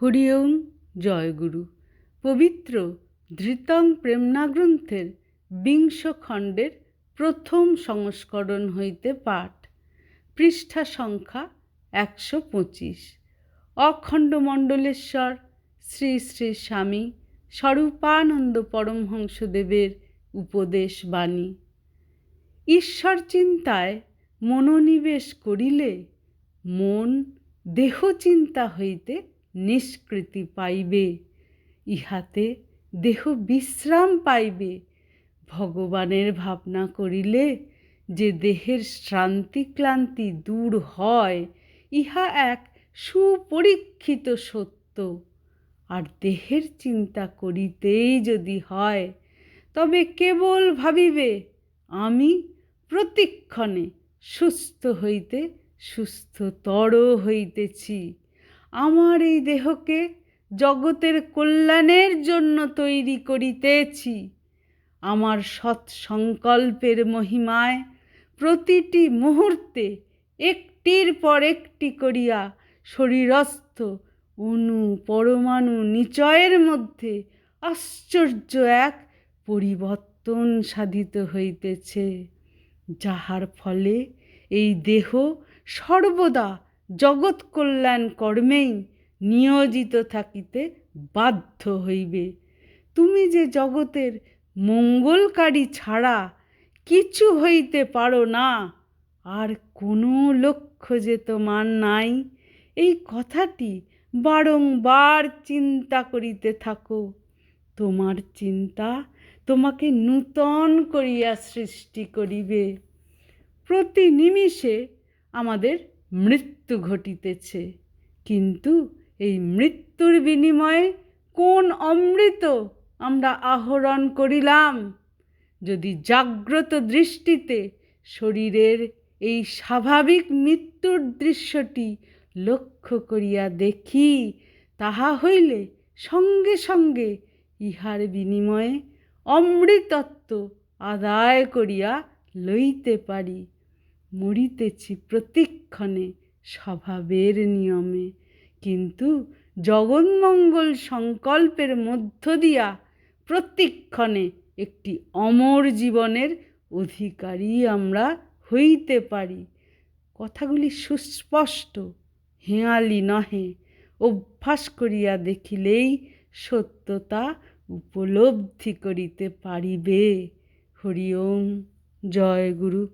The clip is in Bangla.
হরিওম জয়গুরু পবিত্র ধৃতং প্রেমনা গ্রন্থের বিংশ খণ্ডের প্রথম সংস্করণ হইতে পাঠ। পৃষ্ঠা সংখ্যা একশো পঁচিশ। অখণ্ড মণ্ডলেশ্বর শ্রী শ্রী স্বামী স্বরূপানন্দ পরমহংসদেবের উপদেশ বাণী। ঈশ্বর চিন্তায় মনোনিবেশ করিলে মন দেহ চিন্তা হইতে নিষ্কৃতি পাইবে, ইহাতে দেহ বিশ্রাম পাইবে। ভগবানের ভাবনা করিলে যে দেহের শ্রান্তি ক্লান্তি দূর হয়, ইহা এক সুপরীক্ষিত সত্য। আর দেহের চিন্তা করিতেই যদি হয়, তবে কেবল ভাবিবে, আমি প্রতিক্ষণে সুস্থ হইতে সুস্থতর হইতেছি। আমার এই দেহকে জগতের কল্যাণের জন্য তৈরি করিতেছি। আমার সৎ সংকল্পের মহিমায় প্রতিটি মুহূর্তে একটির পর একটি করিয়া শরীরস্থ, অনু পরমাণু নিচয়ের মধ্যে আশ্চর্য এক পরিবর্তন সাধিত হইতেছে, যাহার ফলে এই দেহ সর্বদা জগৎ কল্যাণ কর্মেই নিয়োজিত থাকিতে বাধ্য হইবে। তুমি যে জগতের মঙ্গলকারী ছাড়া কিছু হইতে পারো না, আর কোনো লক্ষ্য যে তোমার নাই, এই কথাটি বারংবার চিন্তা করিতে থাকো। তোমার চিন্তা তোমাকে নূতন করিয়া সৃষ্টি করিবে। প্রতি নিমিষে আমাদের মৃত্যু ঘটিতেছে। কিন্তু এই মৃত্যুর বিনিময়ে কোন অমৃত আমরা আহরণ করিলাম? যদি জাগ্রত দৃষ্টিতে শরীরের এই স্বাভাবিক মৃত্যুর দৃশ্যটি লক্ষ্য করিয়া দেখি, তাহা হইলে সঙ্গে সঙ্গে ইহার বিনিময়ে অমৃতত্ব আদায় করিয়া লইতে পারি। মরিতেছি প্রতিক্ষণে স্বভাবের নিয়মে। কিন্তু জগন্মঙ্গল সংকল্পের মধ্য দিয়া প্রতিক্ষণে একটি অমর জীবনের অধিকারী আমরা হইতে পারি। কথাগুলি সুস্পষ্ট, হেঁয়ালি নহে। অভ্যাস করিয়া দেখিলেই সত্যতা উপলব্ধি করিতে পারিবে। হরি ওম জয় গুরু।